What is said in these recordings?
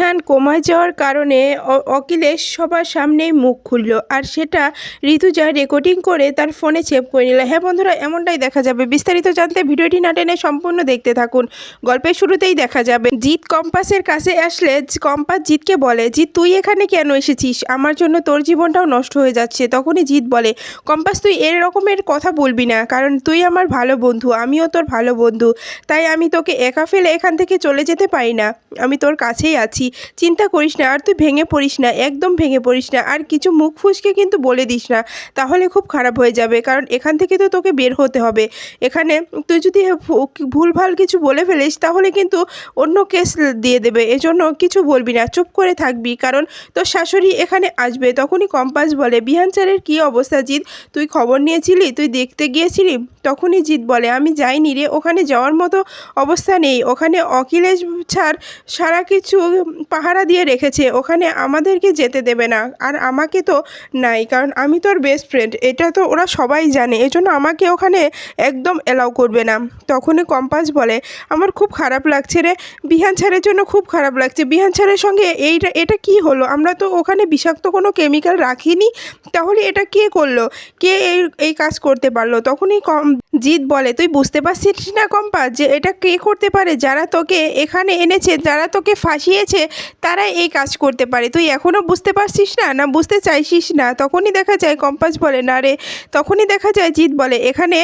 বিহান কোমায় যাওয়ার কারণে অখিলেশ সবার সামনেই মুখ খুলল আর সেটা ঋতুজা রেকর্ডিং করে তার ফোনে সেভ করে নিল। হ্যাঁ বন্ধুরা, এমনটাই দেখা যাবে। বিস্তারিত জানতে ভিডিওটি না টেনে সম্পূর্ণ দেখতে থাকুন। গল্পের শুরুতেই দেখা যাবে। জিৎ কম্পাসের কাছে আসলে কম্পাস জিতকে বলে, জিৎ, তুই এখানে কেন এসেছিস? আমার জন্য তোর জীবনটাও নষ্ট হয়ে যাচ্ছে। তখনই জিৎ বলে, কম্পাস, তুই এরকমের কথা বলবি না, কারণ তুই আমার ভালো বন্ধু, আমিও তোর ভালো বন্ধু। তাই আমি তোকে একা ফেলে এখান থেকে চলে যেতে পারি না। আমি তোর কাছেই আছি। চিন্তা করিস না, আর তুই ভেঙে পড়িস না, একদম ভেঙে পড়িস না, আর কিছু মুখ ফুসকে কিন্তু বলে দিস না, তাহলে খুব খারাপ হয়ে যাবে, কারণ এখান থেকে তো তোকে বের হতে হবে। এখানে তুই যদি ভু- ভুলভাল কিছু বলে ফেলিস, তাহলে কিন্তু অন্য কেস দিয়ে দেবে, এজন্য কিছু বলবি না, চুপ করে থাকবি, কারণ তোর শাশুড়ি এখানে আসবে, তখনই কম্পাস বলে, বিহান স্যারের কী অবস্থা, জিৎ? তুই খবর নিয়েছিলি? তুই দেখতে গিয়েছিলি? তখনই জিৎ বলে, আমি যাইনি রে, ওখানে যাওয়ার মতো অবস্থা নেই, ওখানে অখিলেশ ছাড় সারা কিছু পাহারা দিয়ে রেখেছে, ওখানে আমাদেরকে যেতে দেবে না। আর আমাকে তো নাই, কারণ আমি তো তোর বেস্ট ফ্রেন্ড এটা তো ওরা সবাই জানে, এজন্য আমাকে ওখানে একদম এলাও করবে না। তখনই কম্পাস বলে, আমার খুব খারাপ লাগছে রে, বিহান ছাড়ের জন্য খুব খারাপ লাগছে। বিহান ছাড়ের সঙ্গে এইটা, এটা কি হলো? আমরা তো ওখানে বিষাক্ত কোনো কেমিক্যাল রাখিনি, তাহলে এটা কে করল? কে এই এই কাজ করতে পারল? তখনই কম, জিৎ বলে, তুই বুঝতে পারছিস না কম্পাস যে এটা কে করতে পারে? যারা তোকে এখানে এনেছে, যারা তোকে ফাঁসিয়েছে তারাই এই কাজ করতে পারে। তুই এখনও বুঝতে পারছিস না? না বুঝতে চাইছিস না? তখনই দেখা যায় কম্পাস বলে, না রে। তখনই দেখা যায় জিৎ বলে, এখানে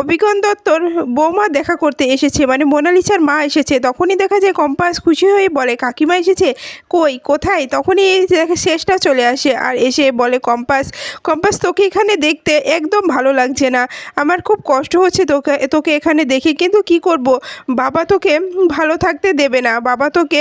অবিগন দত্তর বৌমা দেখা করতে এসেছে মানে মোনালিসার মা এসেছে। তখনই দেখা যায় কম্পাস খুশি হয়ে বলে, কাকিমা এসেছে? কই? কোথায়? তখনই দেখে শেষটা চলে আসে আর এসে বলে, কম্পাস কম্পাস তোকে এখানে দেখতে একদম ভালো লাগছে না। আমার খুব কষ্ট হচ্ছে তোকে তোকে এখানে দেখে, কিন্তু কি করব? বাবা তোকে ভালো থাকতে দেবে না। বাবা তোকে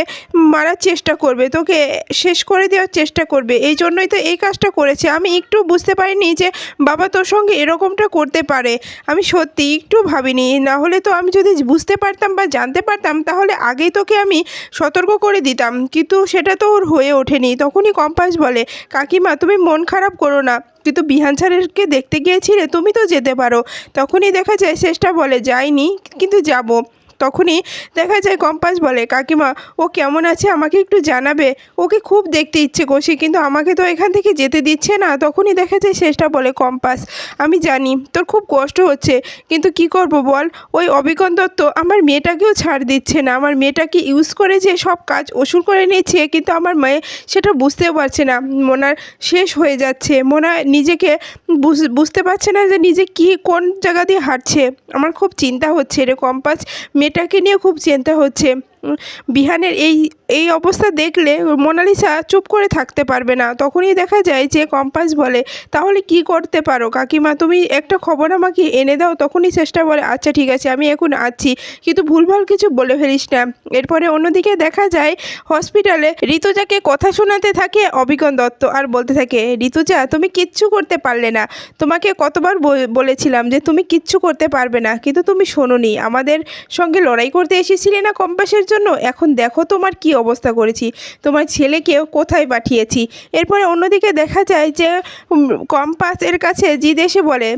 মারার চেষ্টা করবে, তোকে শেষ করে দেওয়ার চেষ্টা করবে। এই জন্যই তো এই কাজটা করেছে। আমি একটু বুঝতে পারিনি যে বাবা তোর সঙ্গে এরকমটা করতে পারে। আমি সত্যি একটু ভাবিনি। না হলে তো আমি যদি বুঝতে পারতাম বা জানতে পারতাম, তাহলে আগেই তোকে আমি সতর্ক করে দিতাম। কিন্তু সেটা তো ওর হয়ে ওঠেনি। তখনই কম্পাস বলে, কাকিমা, তুমি মন খারাপ করো না। কিন্তু বিহান স্যারেরকে দেখতে গিয়েছিলে, তুমি তো যেতে পারো। তখনই দেখা যায়, শেষটা বলে, যাইনি, কিন্তু যাব। তখনই দেখা যায় কম্পাস বলে, কাকিমা, ও কেমন আছে? আমাকে একটু জানাবে। ওকে খুব দেখতে ইচ্ছে করছে, কিন্তু আমাকে তো এখান থেকে যেতে দিচ্ছে না। তখনই দেখা যায় শেষটা বলে, কম্পাস, আমি জানি, তোর খুব কষ্ট হচ্ছে, কিন্তু কি করব বল? ওই অবিকন দত্ত আমার মেয়েটাকেও ছাড় দিচ্ছে না। আমার মেয়েটাকে ইউজ করে যে সব কাজ ওষুধ করে নিয়েছে, কিন্তু আমার মেয়ে সেটা বুঝতেও পারছে না। মোনার শেষ হয়ে যাচ্ছে। মোনা নিজেকে বুঝ- বুঝতে পারছে না যে নিজে কি কোন জায়গা দিয়ে হাঁটছে। আমার খুব চিন্তা হচ্ছে। রে কম্পাস মেয়েটাকে নিয়ে খুব চিন্তা হচ্ছে। বিহানের এই এই অবস্থা দেখলে মোনালিসা চুপ করে থাকতে পারবে না। তখনই দেখা যায় যে কম্পাস বলে, তাহলে কি করতে পারো? কাকিমা, তুমি একটা খবর আমাকে এনে দাও। তখনই চেষ্টা বলে আচ্ছা ঠিক আছে, আমি এখন আছি। কিন্তু ভুলভাল কিছু বলে ফেলিস না। এরপরে অন্যদিকে দেখা যায়, হসপিটালে ঋতুজাকে কথা শোনাতে থাকে অভিগন দত্ত আর বলতে থাকে, ঋতুজা, তুমি কিচ্ছু করতে পারলে না। তোমাকে কতবার বল- বলেছিলাম যে তুমি কিচ্ছু করতে পারবে না। কিন্তু তুমি শোনোনি। আমাদের সঙ্গে লড়াই করতে এসেছিলে না কম্পাসের জন্য এখন দেখো তোমার কি অবস্থা করেছি। তোমার ছেলেকে কোথায় পাঠিয়েছি। এরপরে অন্যদিকে দেখা যায় যে কম্পাস এর কাছে জিদ এসে বলে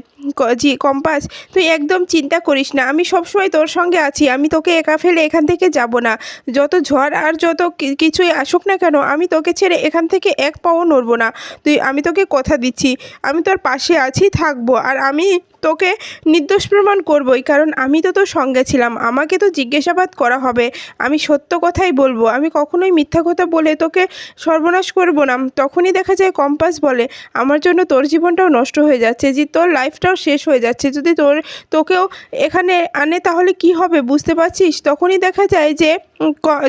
জি, কম্পাস, তুই একদম চিন্তা করিস না, আমি সবসময় তোর সঙ্গে আছি, আমি তোকে একা ফেলে এখান থেকে যাব না। যত ঝড় আর যত কিছুই আসুক না কেন, আমি তোকে ছেড়ে এখান থেকে এক পাও নড়বো না। তুই, আমি তোকে কথা দিচ্ছি, আমি তোর পাশে আছি, থাকব, আর আমি তোকে নির্দোষ প্রমাণ করবই, কারণ আমি তো তোর সঙ্গে ছিলাম। আমাকে তো জিজ্ঞাসাবাদ করা হবে। আমি সত্য কথাই বলব। আমি কখনোই মিথ্যা কথা বলে তোকে সর্বনাশ করব না। তখনই দেখা যায় কম্পাস বলে, আমার জন্য তোর জীবনটাও নষ্ট হয়ে যাচ্ছে, যে তোর লাইফটাও শেষ হয়ে যাচ্ছে। যদি তোর, তোকেও এখানে আনে তাহলে কি হবে? বুঝতে পারছিস? তখনই দেখা যায় যে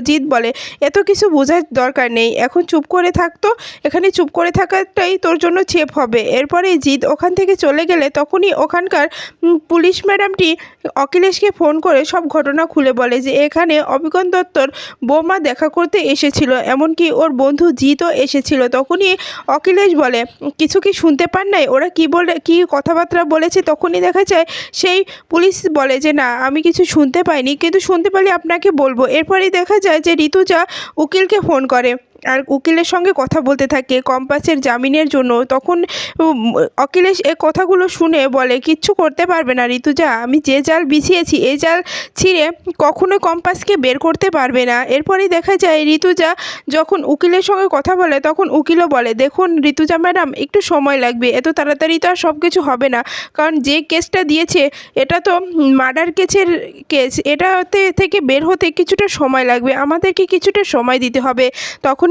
জিৎ বলে। এত কিছু বোঝার দরকার নেই। এখন চুপ করে থাকতো এখানে চুপ করে থাকাটাই তোর জন্য চেপ হবে। এরপরে জিৎ ওখান থেকে চলে গেলে তখনই ওখানকার পুলিশ ম্যাডামটি অখিলেশকে ফোন করে সব ঘটনা খুলে বলে যে, এখানে অভিগন দত্তর বৌমা দেখা করতে এসেছিল। এমনকি ওর বন্ধু জিতও এসেছিল। তখনই অখিলেশ বলে, কিছু কি শুনতে পান নাই? ওরা কি বলে, কি কথাবার্তা বলেছে? তখনই দেখা যায়, সেই পুলিশ বলে যে, না, আমি কিছু শুনতে পাইনি। কিন্তু শুনতে পারলে আপনাকে বলব। এরপরেই দেখা যায় যে ঋতুজা উকিলকে ফোন করে। আর উকিলের সঙ্গে কথা বলতে থাকে, কম্পাসের জামিনের জন্য। তখন অখিলেশ এ কথাগুলো শুনে বলে, কিচ্ছু করতে পারবে না ঋতুজা, আমি যে জাল বিছিয়েছি এই জাল ছিঁড়ে কখনো কম্পাসকে বের করতে পারবে না। এরপরেই দেখা যায়, ঋতুজা যখন উকিলের সঙ্গে কথা বলে, তখন উকিলও বলে, দেখুন ঋতুজা ম্যাডাম, একটু সময় লাগবে, এত তাড়াতাড়ি তো আর সব কিছু হবে না। কারণ যে কেসটা দিয়েছে, এটা তো মার্ডার কেসের কেস, এটাতে থেকে বের হতে কিছুটা সময় লাগবে, আমাদেরকে কিছুটা সময় দিতে হবে।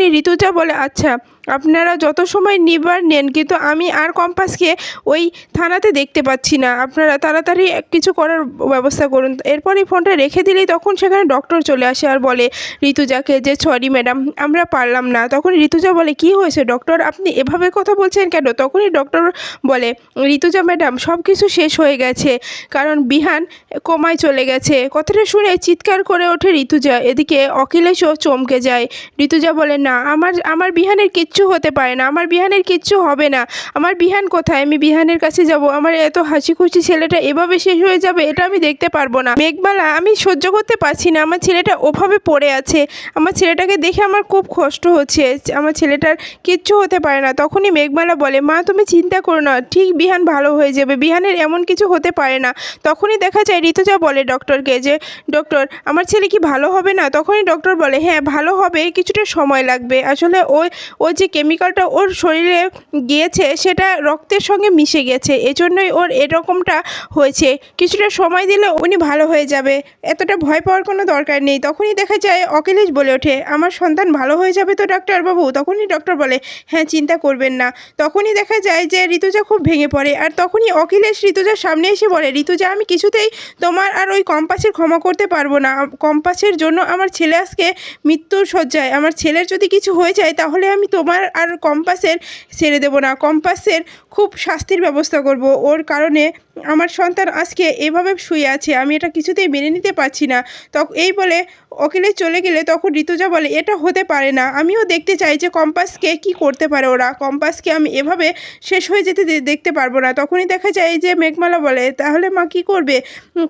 তখনই ঋতুজা বলে আচ্ছা আপনারা যত সময় নিবার নেন, কিন্তু আমি আর কম্পাসকে ওই থানাতে দেখতে পাচ্ছি না। আপনারা তাড়াতাড়ি কিছু করার ব্যবস্থা করুন। এরপরই ফোনটা রেখে দিলেই তখন সেখানে ডক্টর চলে আসে আর বলে, ঋতুজাকে যে সরি ম্যাডাম, আমরা পারলাম না। তখন ঋতুজা বলে, কি হয়েছে ডক্টর? আপনি এভাবে কথা বলছেন কেন? তখনই ডক্টর বলে, ঋতুজা ম্যাডাম সব কিছু শেষ হয়ে গেছে, কারণ বিহান কমায় চলে গেছে। কথাটা শুনে চিৎকার করে ওঠে ঋতুজা। এদিকে অখিলেশও চমকে যায়। ঋতুজা বলে, না, আমার আমার বিহানের কিচ্ছু হতে পারে না। আমার বিহানের কিচ্ছু হবে না। আমার বিহান কোথায়? আমি বিহানের কাছে যাব। আমার এত হাসি খুশি ছেলেটা এভাবে শেষ হয়ে যাবে এটা আমি দেখতে পারব না। মেঘবালা আমি সহ্য করতে পারছি না। আমার ছেলেটা ওভাবে পড়ে আছে। আমার ছেলেটাকে দেখে আমার খুব কষ্ট হচ্ছে। আমার ছেলেটার কিচ্ছু হতে পারে না। তখনই মেঘমালা বলে, মা, তুমি চিন্তা করো না। ঠিক বিহান ভালো হয়ে যাবে। বিহানের এমন কিছু হতে পারে না। তখনই দেখা যায়, ঋতুজা বলে ডক্টরকে যে, ডক্টর, আমার ছেলে কি ভালো হবে না? তখনই ডক্টর বলে হ্যাঁ ভালো হবে। কিছুটা সময় লাগবে। আসলে ওই ওই যে কেমিক্যালটা ওর শরীরে গিয়েছে, সেটা রক্তের সঙ্গে মিশে গেছে। এজন্যই ওর এরকমটা হয়েছে। কিছুটা সময় দিলে উনি ভালো হয়ে যাবে। এতটা ভয় পাওয়ার কোনো দরকার নেই। তখনই দেখা যায় অখিলেশ বলে ওঠে, আমার সন্তান ভালো হয়ে যাবে তো, ডাক্তারবাবু? তখনই ডক্টর বলে হ্যাঁ চিন্তা করবেন না। তখনই দেখা যায় যে ঋতুজা খুব ভেঙে পড়ে। আর তখনই অখিলেশ ঋতুজার সামনে এসে বলে, ঋতুজা, আমি কিছুতেই তোমার আর ওই কম্পাসের ক্ষমা করতে পারব না। কম্পাসের জন্য আমার ছেলে আজকে মৃত্যুর শয্যায়। আমার ছেলের যদি কিছু হয়ে যায়, তাহলে আমি তোমার আর কম্পাসের ছেড়ে দেবো না। কম্পাসের খুব শাস্তির ব্যবস্থা করব। ওর কারণে আমার সন্তান আজকে এভাবে শুয়ে আছে, আমি এটা কিছুতেই মেনে নিতে পারছি না। তখন এই বলে অখিলে চলে গেলে তখন ঋতুজা বলে, এটা হতে পারে না। আমিও দেখতে চাই যে কম্পাসকে কি করতে পারে ওরা। কম্পাসকে আমি এভাবে শেষ হয়ে যেতে দেখতে পারব না। তখনই দেখা যায় যে মেঘমালা বলে, তাহলে মা কি করবে?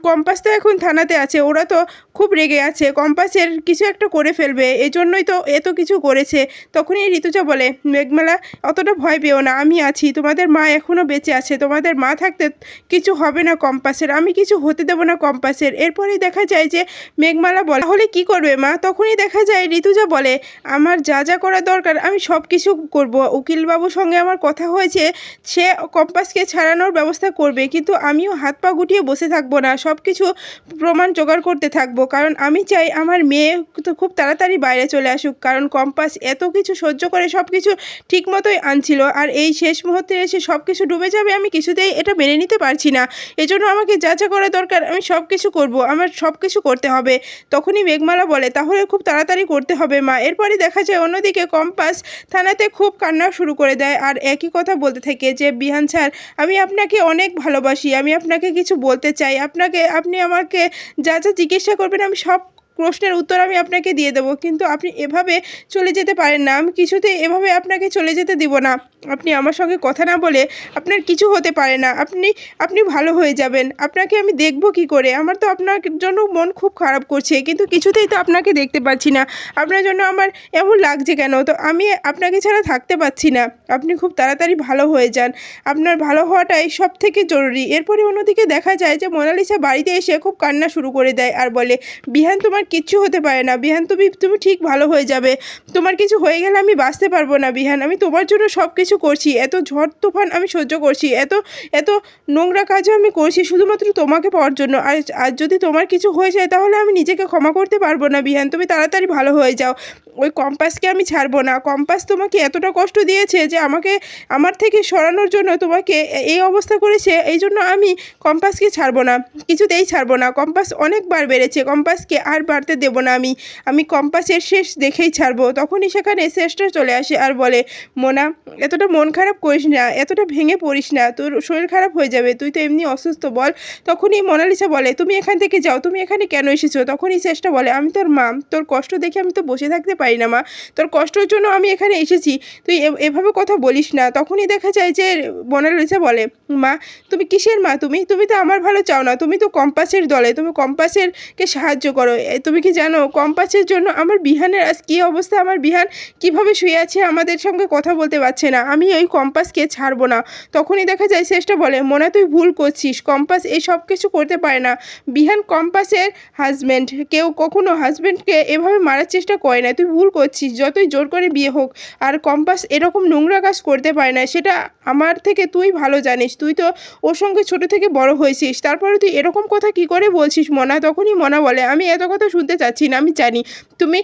কম্পাস তো এখন থানাতে আছে, ওরা তো খুব রেগে আছে। কম্পাসের কিছু একটা করে ফেলবে এই জন্যই তো এত কিছু করেছে। তখনই ঋতুজা বলে, মেঘমালা, অতটা ভয় পেও না, আমি আছি। তোমাদের মা এখনও বেঁচে আছে। তোমাদের মা থাকতে কিছু হবে না কম্পাসের, আমি কিছু হতে দেবো না কম্পাসের। এরপরেই দেখা যায় যে মেঘমালা বলে, তাহলে কি করবে মা? তখনই দেখা যায় ঋতুজা বলে, আমার যা যা করা দরকার, আমি সব কিছু করব। উকিলবাবুর সঙ্গে আমার কথা হয়েছে, সে কম্পাসকে ছাড়ানোর ব্যবস্থা করবে, কিন্তু আমিও হাত পা গুটিয়ে বসে থাকব না, সব কিছু প্রমাণ জোগাড় করতে থাকব। কারণ আমি চাই আমার মেয়ে তো খুব তাড়াতাড়ি বাইরে চলে আসুক, কারণ কম্পাস এত কিছু সহ্য করে সব কিছু ঠিক মতোই আনছিল, আর এই শেষ মুহূর্তে এসে সব কিছু ডুবে যাবে, আমি কিছুতেই এটা মেনে নিতে পারছি না। এজন্য আমাকে যা যা করা দরকার আমি সব কিছু করব। আমার সব কিছু করতে হবে। তখনই মেঘমালা বলে, তাহলে খুব তাড়াতাড়ি করতে হবে, মা। এরপরে দেখা যায় অন্যদিকে কম্পাস থানাতে খুব কান্না শুরু করে দেয় আর একই কথা বলতে থাকে যে, বিহান স্যার, আমি আপনাকে অনেক ভালোবাসি। আমি আপনাকে কিছু বলতে চাই। আপনাকে, আপনি আমাকে যা যা জিজ্ঞাসা করবেন, আমি সব প্রশ্নের উত্তর আমি আপনাকে দিয়ে দেবো, কিন্তু আপনি এভাবে চলে যেতে পারেন না। আমি কিছুতেই এভাবে আপনাকে চলে যেতে দিব না। আপনি আমার সঙ্গে কথা না বলে আপনার কিছু হতে পারে না। আপনি আপনি ভালো হয়ে যাবেন। আপনাকে আমি দেখব কি করে? আমার তো আপনার জন্য মন খুব খারাপ করছে, কিন্তু কিছুতেই তো আপনাকে দেখতে পাচ্ছি না। আপনার জন্য আমার এমন লাগছে কেন? তো আমি আপনাকে ছাড়া থাকতে পারছি না। আপনি খুব তাড়াতাড়ি ভালো হয়ে যান। আপনার ভালো হওয়াটাই সব থেকে জরুরি। এরপরে অন্যদিকে দেখা যায় যে মোনালিসা বাড়িতে এসে খুব কান্না শুরু করে দেয় আর বলে, বিহান, তোমার কিচ্ছু হতে পারে না। বিহান, তুমি তুমি ঠিক ভালো হয়ে যাবে। তোমার কিছু হয়ে গেলে আমি বাঁচতে পারব না, বিহান। আমি তোমার জন্য সব কিছু করছি। এত ঝড় তুফান আমি সহ্য করছি। এত এত নোংরা কাজও আমি করছি শুধুমাত্র তোমাকে পাওয়ার জন্য। আর আর যদি তোমার কিছু হয়ে যায় তাহলে আমি নিজেকে ক্ষমা করতে পারব না, বিহান। তুমি তাড়াতাড়ি ভালো হয়ে যাও। ওই কম্পাসকে আমি ছাড়বো না। কম্পাস তোমাকে এতটা কষ্ট দিয়েছে যে আমাকে, আমার থেকে সরানোর জন্য তোমাকে এই অবস্থা করেছে, এই জন্য আমি কম্পাসকে ছাড়বো না। কিছুতেই ছাড়বো না। কম্পাস অনেকবার বেড়েছে। কম্পাসকে আর বাড়তে দেবো না আমি। আমি কম্পাসের শেষ দেখেই ছাড়বো। তখনই সেখানে শেষটা চলে আসে আর বলে, মোনা, এতটা মন খারাপ করিস না, এতটা ভেঙে পড়িস না, তোর শরীর খারাপ হয়ে যাবে, তুই তো এমনি অসুস্থ, বল। তখনই মোনালিসা বলে, তুমি এখান থেকে যাও, তুমি এখানে কেন এসেছ? তখনই শেষটা বলে, আমি তোর মা, তোর কষ্ট দেখে আমি তো বসে থাকতে পারি না মা, তোর কষ্টের জন্য আমি এখানে এসেছি, তুই এভাবে কথা বলিস না। তখনই দেখা যায় যে মোনালিসা বলে, মা, তুমি কিসের মা তুমি? তুমি তো আমার ভালো চাও না, তুমি তো কম্পাসের দলে, তুমি কম্পাসের কে সাহায্য করো তুমি কি জানো, কম্পাসের জন্য আমার বিহানের আজ কী অবস্থা? আমার বিহান কীভাবে শুয়ে আছে আমাদের সঙ্গে কথা বলতে পারছে না। আমি ওই কম্পাসকে ছাড়বো না। তখনই দেখা যায়, শেষটা বলে, মোনা, তুই ভুল করছিস। কম্পাস এই সব কিছু করতে পারে না। বিহান কম্পাসের হাজব্যান্ড কেউ কখনো হাজব্যান্ডকে এভাবে মারার চেষ্টা করে না। তুই ভুল করছিস। যতই জোর করে বিয়ে হোক, আর কম্পাস এরকম নোংরা কাজ করতে পারে না, সেটা আমার থেকে তুই ভালো জানিস। তুই তো ওর সঙ্গে ছোট থেকে বড় হয়েছিস। তারপরে তুই এরকম কথা কি করে বলছিস, মনা? তখনই মনা বলে, আমি এত কথা শুনতে চাচ্ছি না, আমি জানি। তুমি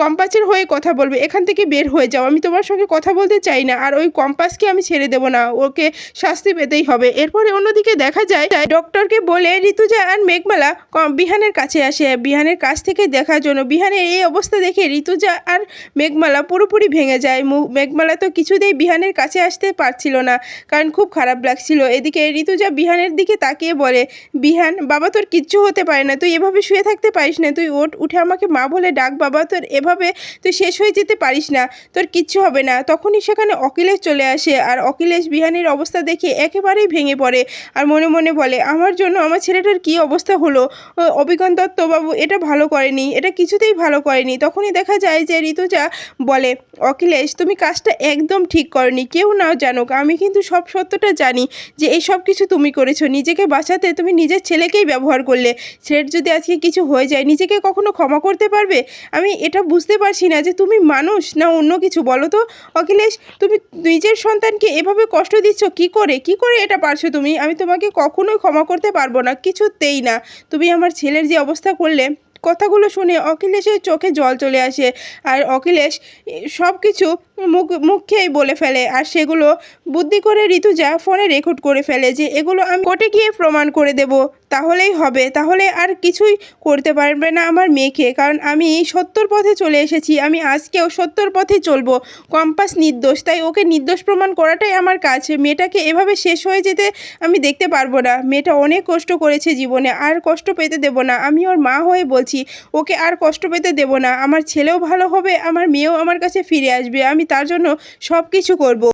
কম্পাসের হয়ে কথা বলবে, এখান থেকে বের হয়ে যাও, আমি তোমার সঙ্গে কথা বলতে চাই না, আর ওই কম্পাসকে আমি ছেড়ে দেবো না, ওকে শাস্তি পেতেই হবে। এরপরে অন্যদিকে দেখা যায়, ডক্টরকে বলে, ঋতুজা আর মেঘমালা বিহানের কাছে আসে। বিহানের কাছ থেকে দেখার জন্য, বিহানের এই অবস্থা দেখে ঋতুজা আর মেঘমালা পুরোপুরি ভেঙে যায়। মেঘমালা তো কিছুতেই বিহানের কাছে আসতে পারছিল না, কারণ খুব খারাপ লাগছিল। এদিকে ঋতুজা বিহানের দিকে তাকিয়ে বলে, বিহান, বাবা তোর কিচ্ছু হতে পারে না, তুই এভাবে শুয়ে থাকতে পারিস না, তুই ওঠ, উঠে আমাকে মা বলে ডাক বাবা, তোর এভাবে তুই শেষ হয়ে যেতে পারিস না, তোর কিচ্ছু হবে না। তখনই সেখানে অখিলেশ চলে আসে আর অখিলেশ বিহানের অবস্থা দেখে একেবারেই ভেঙে পড়ে আর মনে মনে বলে, আমার জন্য আমার ছেলেটার কি অবস্থা হলো? অভিজ্ঞান দত্ত বাবু এটা ভালো করেনি, এটা কিছুতেই ভালো করেনি। তখনই দেখা যায় যে ঋতুজা বলে, অখিলেশ, তুমি কাজটা একদম ঠিক করনি, কেউ না জানুক, আমি কিন্তু সব সত্যটা জানি যে এই সব কিছু তুমি করেছ। নিজেকে বাঁচাতে তুমি নিজের ছেলেকেই ব্যবহার করলে। ছেলের যদি আজকে কিছু হয়ে যায়, নিজেকে কখনো ক্ষমা করতে পারবে? আমি এটা বুঝতে পারছি না যে তুমি মানুষ না অন্য কিছু, বলো তো? অখিলেশ, তুমি নিজের সন্তানকে এভাবে কষ্ট দিচ্ছ, কি করে? কি করে এটা পারছ তুমি? আমি তোমাকে কখনোই ক্ষমা করতে পারব না, কিছুতেই না। তুমি আমার ছেলের যে অবস্থা করলে, কথাগুলো শুনে অখিলেশের চোখে জল চলে আসে। আর অখিলেশ সব কিছু মুখ, মুখেই বলে ফেলে। আর সেগুলো বুদ্ধি করে ঋতুজা ফোনে রেকর্ড করে ফেলে যে এগুলো আমি কোর্টে গিয়ে প্রমাণ করে দেব। তাহলেই হবে। তাহলে আর কিছুই করতে পারবে না আমার মেয়েকে। কারণ আমি সত্যর পথে চলে এসেছি। আমি আজকেও সত্যর পথে চলবো। কম্পাস নির্দোষ। তাই ওকে নির্দোষ প্রমাণ করাটাই আমার কাজ। মেয়েটাকে এভাবে শেষ হয়ে যেতে আমি দেখতে পারব না। মেয়েটা অনেক কষ্ট করেছে জীবনে। আর কষ্ট পেতে দেব না। আমি ওর মা হয়ে বলছি, ওকে আর কষ্ট পেতে দেব না। আমার ছেলেও ভালো হবে। আমার মেয়েও আমার কাছে ফিরে আসবে। আমি তার জন্য সব কিছু করব।